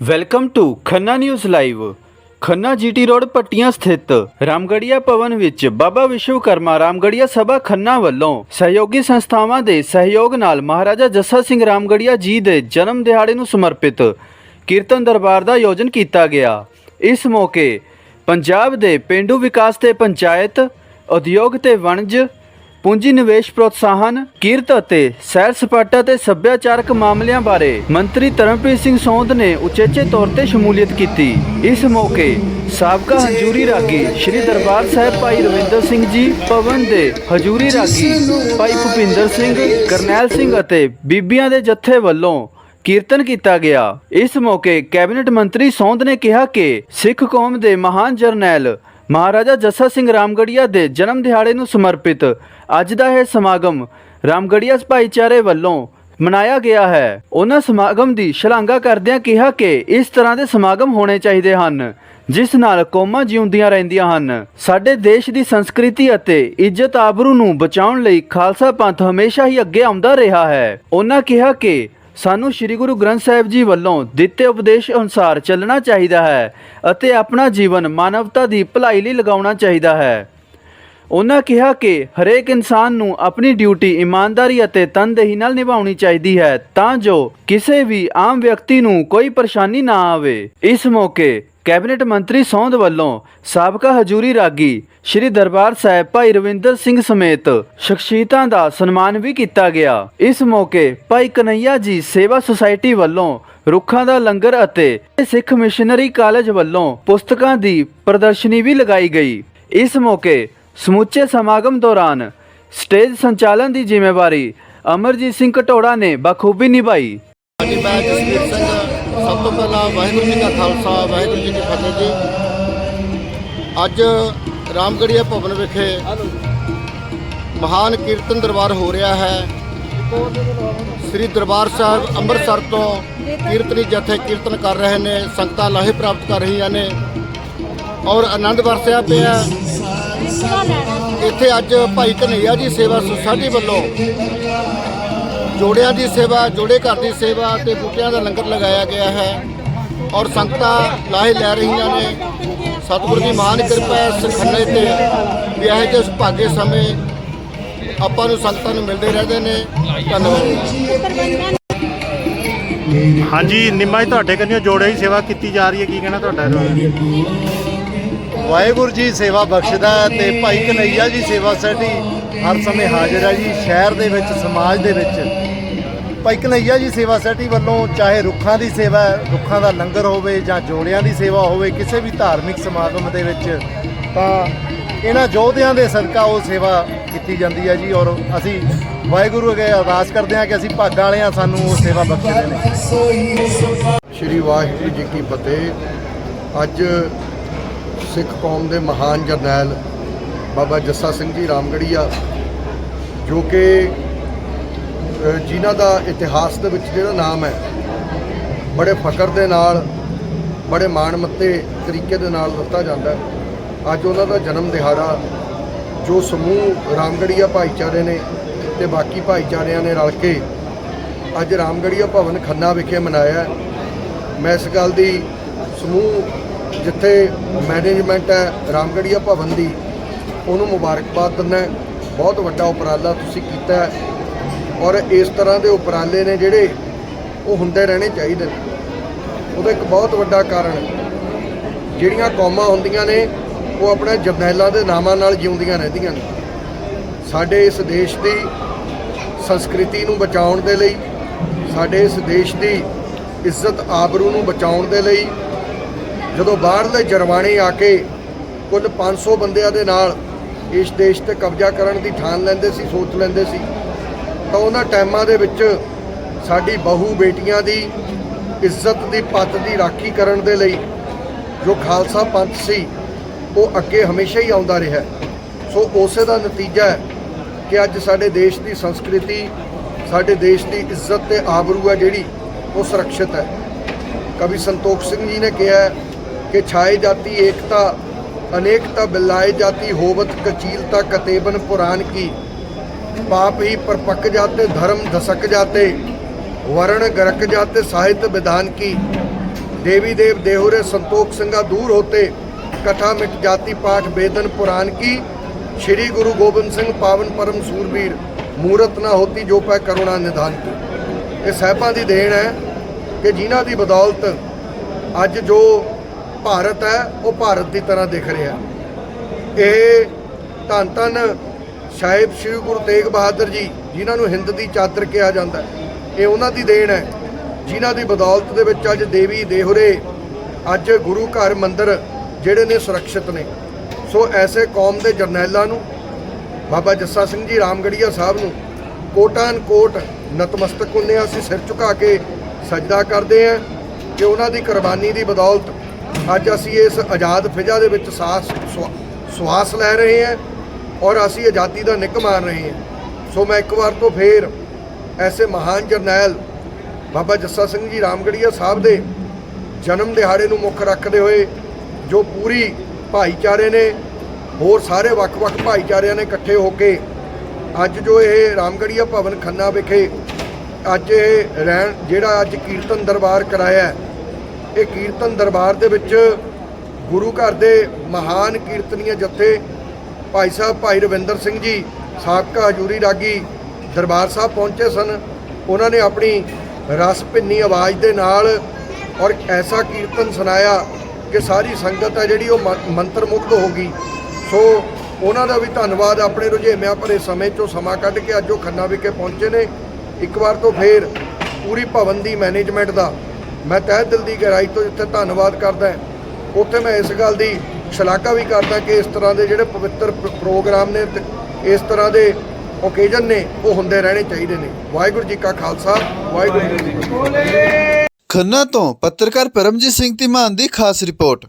Welcome to Khanna news live Khanna GT road ਪੱਟੀਆਂ ਸਥਿਤ ਰਾਮਗੜੀਆ ਭਵਨ ਵਿੱਚ ਬਾਬਾ ਵਿਸ਼ਵਕਰਮਾ ਰਾਮਗੜੀਆ ਸਭਾ ਖੰਨਾ ਵੱਲੋਂ ਸਹਿਯੋਗੀ ਸੰਸਥਾਵਾਂ ਦੇ ਸਹਿਯੋਗ ਨਾਲ ਮਹਾਰਾਜਾ ਜੱਸਾ ਸਿੰਘ ਰਾਮਗੜੀਆ ਜੀ ਦੇ ਜਨਮ ਦਿਹਾੜੇ ਨੂੰ ਸਮਰਪਿਤ ਕੀਰਤਨ ਦਰਬਾਰ ਦਾ ਆਯੋਜਨ ਕੀਤਾ ਗਿਆ ਇਸ ਮੌਕੇ ਪੰਜਾਬ ਦੇ ਪਿੰਡੂ ਵਿਕਾਸ ਤੇ ਪੰਚਾਇਤ ਉਦਯੋਗ ਤੇ ਵਣਜ ਪੂੰਜੀ ਨਿਵੇਸ਼ ਪ੍ਰੋਤਸਾਹਨ, ਕੀਰਤ ਅਤੇ ਸੈਰ ਸਪਾਟਾ ਤੇ ਸੱਭਿਆਚਾਰਕ ਮਾਮਲਿਆਂ ਬਾਰੇ ਮੰਤਰੀ ਧਰਮਪ੍ਰੀਤ ਸਿੰਘ ਸੌਂਦ ਨੇ ਉਚੇਚੇ ਤੌਰ ਤੇ ਸ਼ਮੂਲੀਅਤ ਕੀਤੀ। ਇਸ ਮੌਕੇ ਸਾਬਕਾ ਹਜੂਰੀ ਰਾਗੀ ਸ੍ਰੀ ਦਰਬਾਰ ਸਾਹਿਬ ਭਾਈ ਰਵਿੰਦਰ ਸਿੰਘ ਜੀ, ਭਵਨ ਦੇ ਹਜੂਰੀ ਰਾਗੀ ਭਾਈ ਭੁਪਿੰਦਰ ਸਿੰਘ, ਕਰਨੈਲ ਸਿੰਘ ਅਤੇ ਬੀਬੀਆਂ ਦੇ ਜਥੇ ਵੱਲੋਂ ਕੀਰਤਨ ਕੀਤਾ ਗਿਆ। ਇਸ ਮੌਕੇ ਕੈਬਨਿਟ ਮੰਤਰੀ ਸੌਂਦ ਨੇ ਕਿਹਾ ਕਿ ਸਿੱਖ ਕੌਮ ਦੇ ਮਹਾਨ ਜਰਨੈਲ ਮਹਾਰਾਜਾ ਜੱਸਾ ਸਿੰਘ ਰਾਮਗੜੀਆ ਦੇ ਜਨਮ ਦਿਹਾੜੇ ਨੂੰ ਸਮਰਪਿਤ ਅੱਜ ਦਾ ਇਹ ਸਮਾਗਮ ਰਾਮਗੜੀਆ ਭਾਈਚਾਰੇ ਵੱਲੋਂ ਮਨਾਇਆ ਗਿਆ ਹੈ। ਉਹਨਾਂ ਸਮਾਗਮ ਦੀ ਸ਼ਲਾਘਾ ਕਰਦਿਆਂ ਕਿਹਾ ਕਿ ਇਸ ਤਰ੍ਹਾਂ ਦੇ ਸਮਾਗਮ ਹੋਣੇ ਚਾਹੀਦੇ ਹਨ, ਜਿਸ ਨਾਲ ਕੌਮਾਂ ਜਿਉਂਦੀਆਂ ਰਹਿੰਦੀਆਂ ਹਨ। ਸਾਡੇ ਦੇਸ਼ ਦੀ ਸੰਸਕ੍ਰਿਤੀ ਅਤੇ ਇੱਜ਼ਤ ਆਬਰੂ ਨੂੰ ਬਚਾਉਣ ਲਈ ਖਾਲਸਾ ਪੰਥ ਹਮੇਸ਼ਾ ਹੀ ਅੱਗੇ ਆਉਂਦਾ ਰਿਹਾ ਹੈ। ਉਹਨਾਂ ਕਿਹਾ ਕਿ ਸਾਨੂੰ ਸ੍ਰੀ ਗੁਰੂ ਗ੍ਰੰਥ ਸਾਹਿਬ ਜੀ ਵੱਲੋਂ ਦਿੱਤੇ ਉਪਦੇਸ਼ ਅਨੁਸਾਰ ਚੱਲਣਾ ਚਾਹੀਦਾ ਹੈ ਅਤੇ ਆਪਣਾ ਜੀਵਨ ਮਾਨਵਤਾ ਦੀ ਭਲਾਈ ਲਈ ਲਗਾਉਣਾ ਚਾਹੀਦਾ ਹੈ। ਉਹਨਾਂ ਕਿਹਾ ਕਿ ਹਰੇਕ ਇਨਸਾਨ ਨੂੰ ਆਪਣੀ ਡਿਊਟੀ ਇਮਾਨਦਾਰੀ ਅਤੇ ਤਨਦੇਹੀ ਨਾਲ ਨਿਭਾਉਣੀ ਚਾਹੀਦੀ ਹੈ ਤਾਂ ਜੋ ਕਿਸੇ ਵੀ ਆਮ ਵਿਅਕਤੀ ਨੂੰ ਕੋਈ ਪਰੇਸ਼ਾਨੀ ਨਾ ਆਵੇ। ਇਸ ਮੌਕੇ ਕੈਬਨਿਟ ਮੰਤਰੀ ਸੌਂਦ ਵੱਲੋਂ ਸਾਬਕਾ ਹਜੂਰੀ ਰਾਗੀ ਸ਼੍ਰੀ ਦਰਬਾਰ ਸਾਹਿਬ ਭਾਈ ਰਵਿੰਦਰ ਸਿੰਘ ਸਮੇਤ ਸ਼ਖਸੀਅਤਾਂ ਦਾ ਸਨਮਾਨ ਵੀ ਕੀਤਾ ਗਿਆ। ਇਸ ਮੌਕੇ ਭਾਈ ਕਨਈਆ ਜੀ ਸੇਵਾ ਸੁਸਾਇਟੀ ਵੱਲੋਂ ਰੁੱਖਾਂ ਦਾ ਲੰਗਰ ਅਤੇ ਸਿੱਖ ਮਿਸ਼ਨਰੀ ਕਾਲਜ ਵੱਲੋਂ ਪੁਸਤਕਾਂ ਦੀ ਪ੍ਰਦਰਸ਼ਨੀ ਵੀ ਲਗਾਈ ਗਈ। ਇਸ ਮੌਕੇ ਸਮੁੱਚੇ ਸਮਾਗਮ ਦੌਰਾਨ ਸਟੇਜ ਸੰਚਾਲਨ ਦੀ ਜ਼ਿੰਮੇਵਾਰੀ ਅਮਰਜੀਤ ਸਿੰਘ ਘਟੋੜਾ ਨੇ ਬਖੂਬੀ ਨਿਭਾਈ। ਹਾਂਜੀ ਮੈਂ ਜਸਵੀਰ ਸਿੰਘ। ਸਭ ਤੋਂ ਪਹਿਲਾਂ ਵਾਹਿਗੁਰੂ ਜੀ ਕਾ ਖਾਲਸਾ, ਵਾਹਿਗੁਰੂ ਜੀ ਕੀ ਫਤਿਹ ਜੀ। ਅੱਜ ਰਾਮਗੜੀਆ ਭਵਨ ਵਿਖੇ ਮਹਾਨ ਕੀਰਤਨ ਦਰਬਾਰ ਹੋ ਰਿਹਾ ਹੈ। ਸ੍ਰੀ ਦਰਬਾਰ ਸਾਹਿਬ ਅੰਮ੍ਰਿਤਸਰ ਤੋਂ ਕੀਰਤਨੀ ਜਥੇ ਕੀਰਤਨ ਕਰ ਰਹੇ ਨੇ, ਸੰਗਤਾਂ ਲਾਹੇ ਪ੍ਰਾਪਤ ਕਰ ਰਹੀਆਂ ਨੇ। ਔਰ ਆਨੰਦ ਵਰਸਿਆ ਪਿਆ ਇੱਥੇ ਅੱਜ ਭਾਈ ਕਨਈਆ ਜੀ ਸੇਵਾ ਸੁਸਾਇਟੀ ਵੱਲੋਂ ਜੋੜਿਆਂ ਦੀ ਸੇਵਾ ਜੋੜੇ ਘਰ ਦੀ ਸੇਵਾ ਤੇ ਬੂਟਿਆਂ ਦਾ ਲੰਗਰ ਲਗਾਇਆ ਗਿਆ ਹੈ ਔਰ ਸੰਗਤਾਂ ਲਾਹੇ ਲੈ ਰਹੀਆਂ ਨੇ। ਸਤਿਗੁਰੂ ਦੀ ਮਹਾਨ ਕਿਰਪਾ ਹੈ ਸਖੰਨੇ ਤੇ ਵੀ ਇਹੋ ਜਿਹੇ ਸੁਭਾਗੇ ਸਮੇਂ ਆਪਾਂ ਨੂੰ ਸੰਗਤਾਂ ਨੂੰ ਮਿਲਦੇ ਰਹਿੰਦੇ ਨੇ। ਧੰਨਵਾਦ। ਹਾਂਜੀ ਨਿੰਮਾ ਜੀ ਤੁਹਾਡੇ ਕੰਨਿਓ ਜੋੜੇ ਦੀ ਸੇਵਾ ਕੀਤੀ ਜਾ ਰਹੀ ਹੈ ਕੀ ਕਹਿਣਾ ਤੁਹਾਡਾ? ਵਾਹਿਗੁਰੂ ਜੀ ਸੇਵਾ ਬਖਸ਼ਦਾ ਤੇ ਭਾਈ ਕਨਈਆ ਜੀ ਸੇਵਾ ਸੋਸਾਇਟੀ ਹਰ ਸਮੇਂ ਹਾਜ਼ਰ ਹੈ ਜੀ ਸ਼ਹਿਰ ਦੇ ਵਿੱਚ ਸਮਾਜ ਦੇ ਵਿੱਚ। ਭਾਈ ਕਨਈਆ ਜੀ ਸੇਵਾ ਸੈਟੀ ਵੱਲੋਂ, ਚਾਹੇ ਰੁੱਖਾਂ ਦੀ ਸੇਵਾ ਰੁੱਖਾਂ ਦਾ ਲੰਗਰ ਹੋਵੇ ਜਾਂ ਜੋੜਿਆਂ ਦੀ ਸੇਵਾ ਹੋਵੇ, ਕਿਸੇ ਵੀ ਧਾਰਮਿਕ ਸਮਾਗਮ ਦੇ ਵਿੱਚ, ਤਾਂ ਇਹਨਾਂ ਯੋਧਿਆਂ ਦੇ ਸਦਕਾ ਉਹ ਸੇਵਾ ਕੀਤੀ ਜਾਂਦੀ ਹੈ ਜੀ। ਔਰ ਅਸੀਂ ਵਾਹਿਗੁਰੂ ਅੱਗੇ ਅਰਦਾਸ ਕਰਦੇ ਹਾਂ ਕਿ ਅਸੀਂ ਭਾਗਾਂ ਵਾਲੇ ਹਾਂ ਸਾਨੂੰ ਉਹ ਸੇਵਾ ਬਖਸ਼ਦੇ ਨੇ ਸ਼੍ਰੀ ਵਾਹਿਗੁਰੂ ਜੀ ਕੀ ਫਤਿਹ। ਅੱਜ ਸਿੱਖ ਕੌਮ ਦੇ ਮਹਾਨ ਜਰਨੈਲ ਬਾਬਾ ਜੱਸਾ ਸਿੰਘ ਜੀ ਰਾਮਗੜੀਆ, ਜੋ ਕਿ ਜਿਨ੍ਹਾਂ ਦਾ ਇਤਿਹਾਸ ਦੇ ਵਿੱਚ ਜਿਹੜਾ ਨਾਮ ਹੈ, ਬੜੇ ਫਖਰ ਦੇ ਨਾਲ, ਬੜੇ ਮਾਣਮੱਤੇ ਤਰੀਕੇ ਦੇ ਨਾਲ ਦਿੱਤਾ ਜਾਂਦਾ ਅੱਜ ਉਹਨਾਂ ਦਾ ਜਨਮ ਦਿਹਾੜਾ, ਜੋ ਸਮੂਹ ਰਾਮਗੜੀਆ ਭਾਈਚਾਰੇ ਨੇ ਤੇ ਬਾਕੀ ਭਾਈਚਾਰਿਆਂ ਨੇ ਰਲ ਕੇ ਅੱਜ ਰਾਮਗੜੀਆ ਭਵਨ ਖੰਨਾ ਵਿਖੇ ਮਨਾਇਆ ਮੈਂ ਇਸ ਗੱਲ ਦੀ ਸਮੂਹ ਜਿੱਥੇ ਮੈਨੇਜਮੈਂਟ ਹੈ ਰਾਮਗੜੀਆ ਭਵਨ ਦੀ, ਉਹਨੂੰ ਮੁਬਾਰਕਬਾਦ ਦਿੰਦਾ ਬਹੁਤ ਵੱਡਾ ਉਪਰਾਲਾ ਤੁਸੀਂ ਕੀਤਾ ਔਰ ਇਸ ਤਰ੍ਹਾਂ ਦੇ ਉਪਰਾਲੇ ਨੇ ਜਿਹੜੇ ਉਹ ਹੁੰਦੇ ਰਹਿਣੇ ਚਾਹੀਦੇ ਨੇ। ਉਹਦਾ ਇੱਕ ਬਹੁਤ ਵੱਡਾ ਕਾਰਨ ਜਿਹੜੀਆਂ ਕੌਮਾਂ ਹੁੰਦੀਆਂ ਨੇ, ਉਹ ਆਪਣੇ ਜਰਨੈਲਾਂ ਦੇ ਨਾਮਾਂ ਨਾਲ ਜਿਉਂਦੀਆਂ ਰਹਿੰਦੀਆਂ ਨੇ। ਸਾਡੇ ਇਸ ਦੇਸ਼ ਦੀ ਸੰਸਕ੍ਰਿਤੀ ਨੂੰ ਬਚਾਉਣ ਦੇ ਲਈ, ਸਾਡੇ ਇਸ ਦੇਸ਼ ਦੀ ਇੱਜ਼ਤ ਆਬਰੂ ਨੂੰ ਬਚਾਉਣ ਦੇ ਲਈ, ਜਦੋਂ ਬਾਹਰਲੇ ਜਰਵਾਣੇ ਆ ਕੇ ਕੁੱਲ 500 ਬੰਦਿਆਂ ਦੇ ਨਾਲ ਇਸ ਦੇਸ਼ ਤੇ ਕਬਜ਼ਾ ਕਰਨ ਦੀ ਠਾਣ ਲੈਂਦੇ ਸੀ, ਸੋਚ ਲੈਂਦੇ ਸੀ ਤਾਂ ਉਹਨਾਂ ਟਾਈਮਾਂ ਦੇ ਵਿੱਚ ਸਾਡੀ ਬਹੂ ਬੇਟੀਆਂ ਦੀ ਇੱਜ਼ਤ ਦੀ ਪੱਤ ਦੀ ਰਾਖੀ ਕਰਨ ਦੇ ਲਈ ਜੋ ਖਾਲਸਾ ਪੰਥ ਸੀ, ਉਹ ਅੱਗੇ ਹਮੇਸ਼ਾ ਹੀ ਆਉਂਦਾ ਰਿਹਾ। ਸੋ ਉਸੇ ਦਾ ਨਤੀਜਾ ਹੈ ਕਿ ਅੱਜ ਸਾਡੇ ਦੇਸ਼ ਦੀ ਸੰਸਕ੍ਰਿਤੀ, ਸਾਡੇ ਦੇਸ਼ ਦੀ ਇੱਜ਼ਤ ਤੇ ਆਬਰੂ ਹੈ ਜਿਹੜੀ, ਉਹ ਸੁਰੱਖਿਅਤ ਹੈ। ਕਵੀ ਸੰਤੋਖ ਸਿੰਘ ਜੀ ਨੇ ਕਿਹਾ ਕਿ ਛਾਏ ਜਾਤੀ ਏਕਤਾ, ਅਨੇਕਤਾ ਬਿਲਾਏ ਜਾਤੀ ਹੋਵਤ, ਕਚੀਲਤਾ ਕਤੇਬਨ ਪੁਰਾਨ ਕੀ। पाप ही परपक जाते धर्म धसक जाते वर्ण गरक जाते साहित्य विधान की देवी देव देहुरे संतोष सिंगा दूर होते कथा मिट जाति पाठ वेदन पुराण की श्री गुरु गोबिंद सिंह पावन परम सूरबीर ਮੂਰਤ ਨਾ ਹੋਤੀ ਜੋ ਪੈ ਕਰੁਣਾ ਨਿਧਾਨ ਕੀ ਇਹ ਸਾਹਿਬਾਂ ਦੀ ਦੇਣ ਹੈ ਕਿ ਜਿਨ੍ਹਾਂ ਦੀ ਬਦੌਲਤ ਅੱਜ ਜੋ ਭਾਰਤ ਹੈ ਉਹ ਭਾਰਤ ਦੀ ਤਰ੍ਹਾਂ ਦਿਖ ਰਿਹਾ ਇਹ ਧੰਨ ਧੰਨ ਸਾਹਿਬ ਸ੍ਰੀ ਗੁਰੂ ਤੇਗ ਬਹਾਦਰ ਜੀ, ਜਿਨ੍ਹਾਂ ਨੂੰ ਹਿੰਦ ਦੀ ਚਾਦਰ ਕਿਹਾ ਜਾਂਦਾ ਇਹ ਉਹਨਾਂ ਦੀ ਦੇਣ ਹੈ, ਜਿਨ੍ਹਾਂ ਦੀ ਬਦੌਲਤ ਦੇ ਵਿੱਚ ਅੱਜ ਦੇਵੀ ਦੇਹੁਰੇ, ਅੱਜ ਗੁਰੂ ਘਰ ਮੰਦਿਰ ਜਿਹੜੇ ਨੇ ਸੁਰੱਖਿਅਤ ਨੇ। ਸੋ ਐਸੇ ਕੌਮ ਦੇ ਜਰਨੈਲਾਂ ਨੂੰ, ਬਾਬਾ ਜੱਸਾ ਸਿੰਘ ਜੀ ਰਾਮਗੜੀਆ ਸਾਹਿਬ ਨੂੰ ਕੋਟਾਨ ਕੋਟ ਨਤਮਸਤਕ ਹੁੰਦੇ ਹਾਂ ਅਸੀਂ, ਸਿਰ ਝੁਕਾ ਕੇ ਸਜਦਾ ਕਰਦੇ ਹਾਂ ਕਿ ਉਹਨਾਂ ਦੀ ਕੁਰਬਾਨੀ ਦੀ ਬਦੌਲਤ ਅੱਜ ਅਸੀਂ ਇਸ ਆਜ਼ਾਦ ਫਿਜ਼ਾ ਦੇ ਵਿੱਚ ਸਾਸ ਸਵਾ- ਸਵਾਸ ਲੈ ਰਹੇ ਹਾਂ। ਔਰ ਅਸੀਂ ਆਜ਼ਾਦੀ ਦਾ ਨਿੱਘ ਮਾਰ ਰਹੇ ਹਾਂ। ਸੋ ਮੈਂ ਇੱਕ ਵਾਰ ਤੋਂ ਫੇਰ ਐਸੇ ਮਹਾਨ ਜਰਨੈਲ ਬਾਬਾ ਜੱਸਾ ਸਿੰਘ ਜੀ ਰਾਮਗੜੀਆ ਸਾਹਿਬ ਦੇ ਜਨਮ ਦਿਹਾੜੇ ਨੂੰ ਮੁੱਖ ਰੱਖਦੇ ਹੋਏ, ਜੋ ਪੂਰੀ ਭਾਈਚਾਰੇ ਨੇ, ਹੋਰ ਸਾਰੇ ਵੱਖ-ਵੱਖ ਭਾਈਚਾਰਿਆਂ ਨੇ ਇਕੱਠੇ ਹੋ ਕੇ ਅੱਜ ਜੋ ਇਹ ਰਾਮਗੜੀਆ ਭਵਨ ਖੰਨਾ ਵਿਖੇ ਅੱਜ ਇਹ ਰਹਿਣ, ਜਿਹੜਾ ਅੱਜ ਕੀਰਤਨ ਦਰਬਾਰ ਕਰਾਇਆ ਇਹ ਕੀਰਤਨ ਦਰਬਾਰ ਦੇ ਵਿੱਚ ਗੁਰੂ ਘਰ ਦੇ ਮਹਾਨ ਕੀਰਤਨੀय ਜਥੇ ਭਾਈ ਸਾਹਿਬ, ਭਾਈ ਰਵਿੰਦਰ ਸਿੰਘ ਜੀ, ਸਾਬਕਾ ਹਜੂਰੀ ਰਾਗੀ ਦਰਬਾਰ ਸਾਹਿਬ ਪਹੁੰਚੇ ਸਨ। ਉਹਨਾਂ ਨੇ ਆਪਣੀ ਰਸ ਭਿੰਨੀ ਆਵਾਜ਼ ਦੇ ਨਾਲ ਔਰ ਐਸਾ ਕੀਰਤਨ ਸੁਣਾਇਆ ਕਿ ਸਾਰੀ ਸੰਗਤ ਹੈ ਜਿਹੜੀ ਉਹ ਮ- ਮੰਤਰ ਮੁਕਤ ਹੋ ਗਈ। ਸੋ ਉਹਨਾਂ ਦਾ ਵੀ ਧੰਨਵਾਦ ਆਪਣੇ ਰੁਝੇਵਿਆਂ ਭਰੇ ਸਮੇਂ ਚੋਂ ਸਮਾਂ ਕੱਢ ਕੇ ਅੱਜ ਉਹ ਖੰਨਾ ਵਿਖੇ ਪਹੁੰਚੇ ਨੇ। ਇੱਕ ਵਾਰ ਤੋਂ ਫੇਰ ਪੂਰੀ ਭਵਨ ਦੀ ਮੈਨੇਜਮੈਂਟ ਦਾ ਮੈਂ ਤਹਿ ਦਿਲ ਦੀ ਗਹਿਰਾਈ ਤੋਂ ਜਿੱਥੇ ਧੰਨਵਾਦ ਕਰਦਾ ਉੱਥੇ ਮੈਂ ਇਸ ਗੱਲ ਦੀ ਸ਼ਲਾਘਾ ਵੀ ਕਰਦਾ ਕਿ ਇਸ ਤਰ੍ਹਾਂ ਦੇ ਜਿਹੜੇ ਪਵਿੱਤਰ ਪ੍ਰੋਗਰਾਮ ਨੇ ਤੇ ਇਸ ਤਰ੍ਹਾਂ ਦੇ ਓਕੇਜਨ ਨੇ, ਉਹ ਹੁੰਦੇ ਰਹਿਣੇ ਚਾਹੀਦੇ ਨੇ। ਵਾਹਿਗੁਰੂ ਜੀ ਕਾ ਖਾਲਸਾ, ਵਾਹਿਗੁਰੂ ਜੀ ਕੀ ਫਤਿਹ। ਖੰਨਾ ਤੋਂ ਪੱਤਰਕਾਰ ਪਰਮਜੀਤ ਸਿੰਘ ਧੀਮਾਨ ਦੀ ਖਾਸ ਰਿਪੋਰਟ।